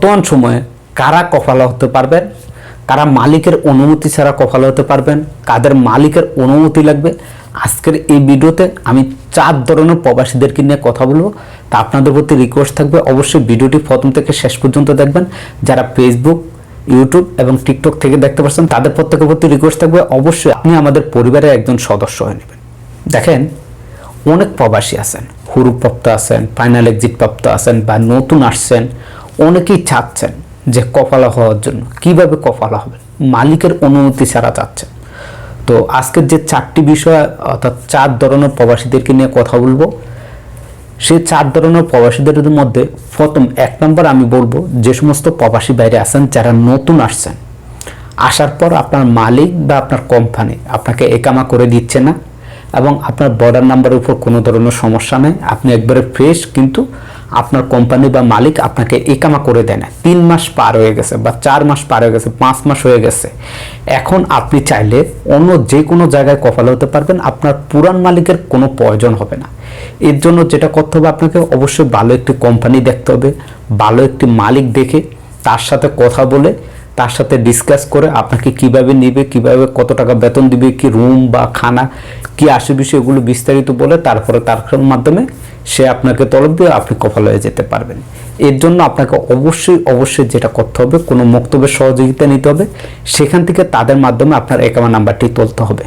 বর্তমান সময়ে কারা কফালা হতে পারবেন? কারা মালিকের অনুমতি ছাড়া কফালা হতে পারবেন? কাদের মালিকের অনুমতি লাগবে? আজকের এই ভিডিওতে আমি চার ধরনের প্রবাসীদেরকে নিয়ে কথা বলব। তা আপনাদের প্রতি রিকোয়েস্ট থাকবে। অবশ্যই ভিডিওটি প্রথম থেকে শেষ পর্যন্ত দেখবেন। যারা ফেসবুক ইউটিউব এবং টিকটক থেকে দেখতে পাচ্ছেন, তাদের প্রত্যেকের প্রতি রিকোয়েস্ট থাকবে। অবশ্যই আপনি আমাদের পরিবারের একজন সদস্য হয়ে নেবেন। দেখেন, অনেক প্রবাসী আছেন, হুরুপ্রাপ্ত আছেন ফাইনাল এক্সিট প্রাপ্ত আছেন বা নতুন আসছেন। অনেকেই চাচ্ছেন যে কপালা হওয়ার জন্য। কীভাবে কপালা হবে? মালিকের অনুমতি ছাড়া চাচ্ছেন। তো আজকের যে চারটি বিষয়, অর্থাৎ চার ধরনের প্রবাসীদেরকে নিয়ে কথা বলব। সেই চার ধরনের প্রবাসীদের মধ্যে প্রথম এক নম্বর আমি বলব, যে সমস্ত প্রবাসী বাইরে আছেন, যারা নতুন আসছেন, আসার পর আপনার মালিক বা আপনার কোম্পানি আপনাকে একামা করে দিচ্ছে না এবং আপনার বর্ডার নাম্বারের উপর কোনো ধরনের সমস্যা নেই। আপনি একবারে ফ্রেশ কিন্তু আপনার কোম্পানি বা মালিক আপনাকে একামা করে দেয় না। তিন মাস পার হয়ে গেছে বা চার মাস পার হয়ে গেছে, পাঁচ মাস হয়ে গেছে। এখন আপনি চাইলে অন্য যে কোনো জায়গায় কপাল হতে পারবেন, আপনার পুরান মালিকের কোনো প্রয়োজন হবে না। এর জন্য যেটা করতে হবে আপনাকে অবশ্যই ভালো একটি কোম্পানি দেখতে হবে, ভালো একটি মালিক দেখে তার সাথে কথা বলে, তার সাথে ডিসকাস করে আপনাকে কীভাবে নিবে, কীভাবে কত টাকা বেতন দিবে, কি রুম বা খানা, কি বিষয় এগুলো বিস্তারিত বলে তারপরে তার মাধ্যমে সে আপনাকে তলব দিয়ে আপনি কপাল হয়ে যেতে পারবেন। এর জন্য আপনাকে অবশ্যই অবশ্যই যেটা করতে হবে, কোনো বক্তব্যের সহযোগিতা নিতে হবে। সেখান থেকে তাদের মাধ্যমে আপনার একামা নাম্বারটি তুলতে হবে।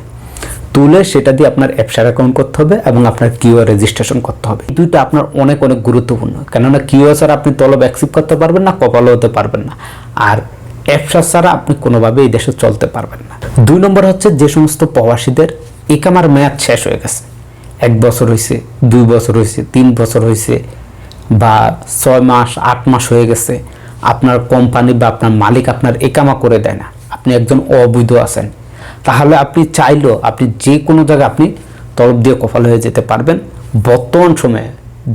তুলে সেটা দিয়ে আপনার অ্যাপসার অ্যাকাউন্ট করতে হবে এবং আপনার কিউ রেজিস্ট্রেশন করতে হবে। দুইটা আপনার অনেক অনেক গুরুত্বপূর্ণ। কেননা কিউ ছাড়া আপনি তলব অ্যাকসেপ্ট করতে পারবেন না কপালও হতে পারবেন না। আর ব্যবসা ছাড়া আপনি কোনোভাবে এই দেশে চলতে পারবেন না। দুই নম্বর হচ্ছে যে সমস্ত প্রবাসীদের একামার মেয়াদ শেষ হয়ে গেছে। এক বছর হয়েছে দুই বছর হয়েছে তিন বছর হয়েছে বা ছয় মাস, আট মাস হয়ে গেছে, আপনার কোম্পানি বা আপনার মালিক আপনার একামা করে দেয় না। আপনি একজন অবৈধ আছেন। তাহলে আপনি চাইলেও আপনি যে কোনো জায়গায় আপনি তরফ দিয়ে কপাল হয়ে যেতে পারবেন। বর্তমান সময়ে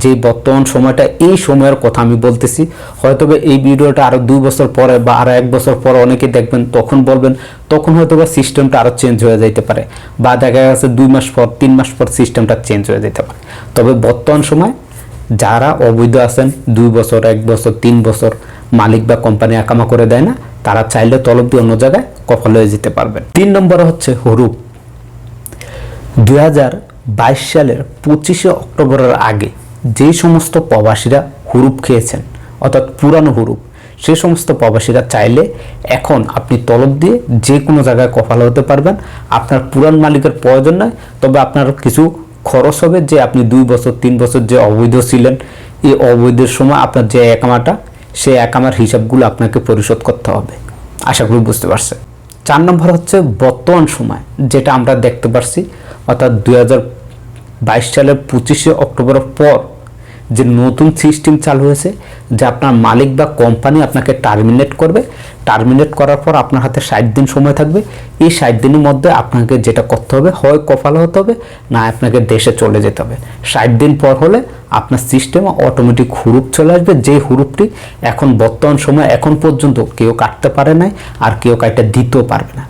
যে বর্তমান সময়টা, এই সময়ের কথা আমি বলতেছি। হয়তো এই ভিডিওটা আরও দুই বছর পরে বা আরও এক বছর পরে অনেকে দেখবেন, তখন বলবেন, তখন হয়তো বা সিস্টেমটা আরও চেঞ্জ হয়ে যেতে পারে বা দেখা গেছে দুই মাস পর, তিন মাস পর সিস্টেমটা চেঞ্জ হয়ে যেতে পারে। তবে বর্তমান সময় যারা অবৈধ আছেন, দুই বছর, এক বছর, তিন বছর, মালিক বা কোম্পানি একামা করে দেয় না, তারা চাইলে তলব দিয়ে অন্য জায়গায় কফল হয়ে যেতে পারবেন। তিন নম্বরে হচ্ছে হরুপ। দুই সালের পঁচিশে অক্টোবরের আগে যেই সমস্ত প্রবাসীরা হুরুপ খেয়েছেন, অর্থাৎ পুরানো হুরুপ সেই সমস্ত প্রবাসীরা চাইলে এখন আপনি তলব দিয়ে যে কোনো জায়গায় কফাল হতে পারবেন। আপনার পুরান মালিকের প্রয়োজন নয়, তবে আপনার কিছু খরচ হবে যে আপনি দুই বছর, তিন বছর যে অবৈধ ছিলেন, এই অবৈধের সময় আপনার যে একামাটা, সেই একামার হিসাবগুলো আপনাকে পরিশোধ করতে হবে। আশা করি বুঝতে পারছেন। চার নম্বর হচ্ছে বর্তমান সময়, যেটা আমরা দেখতে পারছি, অর্থাৎ দু হাজার বাইশ সালের পঁচিশে অক্টোবরের পর যে নতুন সিস্টেম চালু হয়েছে, যে আপনার মালিক বা কোম্পানি আপনাকে টার্মিনেট করবে। টার্মিনেট করার পর আপনার হাতে ষাট দিন সময় থাকবে। এই ষাট দিনের মধ্যে আপনাকে যেটা করতে হবে, হয় কপাল হতে হবে, না আপনাকে দেশে চলে যেতে হবে। ষাট দিন পর হলে আপনার সিস্টেমে অটোমেটিক হুরুপ চলে আসবে। যে হুরুপটি এখন বর্তমান সময়, এখন পর্যন্ত কেউ কাটতে পারে নাই, আর কেউ কাটতে দিতেও পারবে না।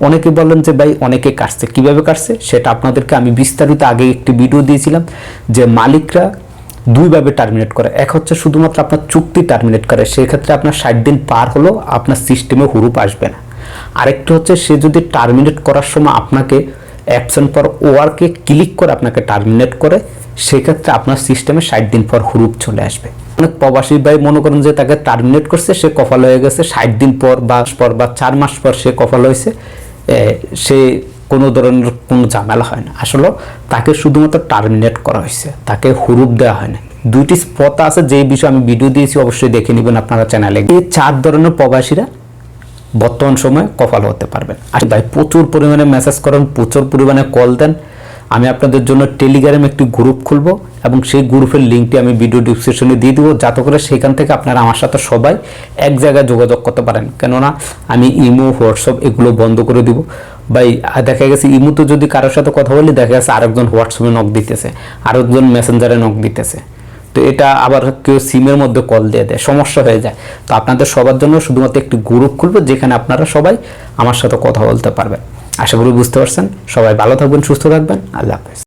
অনেকে বলেন যে, ভাই, অনেকে কাটছে। কীভাবে কাটছে? সেটা আপনাদেরকে আমি বিস্তারিত আগে একটি ভিডিও দিয়েছিলাম যে, মালিকরা দুইভাবে টার্মিনেট করে। এক হচ্ছে শুধুমাত্র আপনার চুক্তি টার্মিনেট করে, সেক্ষেত্রে আপনার ষাট দিন পার হলেও আপনার সিস্টেমে হুরুপ আসবে না। আরেকটি হচ্ছে, সে যদি টার্মিনেট করার সময় আপনাকে অ্যাবসেন্ট পর ওয়ার্কে ক্লিক করে আপনাকে টার্মিনেট করে, সেক্ষেত্রে আপনার সিস্টেমে ষাট দিন পর হুরুপ চলে আসবে। অনেক প্রবাসী ভাই মনে করেন যে, তাকে টার্মিনেট করছে, সে কপাল হয়ে গেছে। ষাট দিন পর বা পর বা চার মাস পর সে কপাল হয়েছে। সে কোনো ধরনের কোনো ঝামেলা হয় না। আসলে তাকে শুধুমাত্র টার্মিনেট করা হয়েছে, তাকে হুরুপ দেওয়া হয় না। দুইটি স্পট আছে, যে বিষয়ে আমি ভিডিও দিয়েছি, অবশ্যই দেখে নেবেন আপনারা চ্যানেলে এই চার ধরনের প্রবাসীরা বর্তমান সময়ে কপাল হতে পারবেন। আর ভাই, প্রচুর পরিমাণে মেসেজ করেন, প্রচুর পরিমাণে কল দেন। আমি আপনাদের জন্য টেলিগ্রামে একটি গ্রুপ খুলবো এবং সেই গ্রুপের লিঙ্কটি আমি ভিডিও ডিসক্রিপশনে দিয়ে দেবো। যাতে করে সেখান থেকে আপনারা আমার সাথে সবাই এক জায়গায় যোগাযোগ করতে পারেন। কেননা আমি ইমো, হোয়াটসঅ্যাপ এগুলো বন্ধ করে দিব। ভাই দেখা গেছে ইমোতে যদি কারোর সাথে কথা বলি, দেখা গেছে আরেকজন হোয়াটসঅ্যাপে নক দিতেছে, আরেকজন মেসেঞ্জারে নক দিতেছে। তো এটা আবার কেউ সিমের মধ্যে কল দিয়ে দেয়, সমস্যা হয়ে যায়। তো আপনাদের সবার জন্য শুধুমাত্র একটি গ্রুপ খুলবো, যেখানে আপনারা সবাই আমার সাথে কথা বলতে পারবেন। আশা করি বুঝতে পারছেন। সবাই ভালো থাকবেন সুস্থ থাকবেন। আল্লাহ হাফেজ।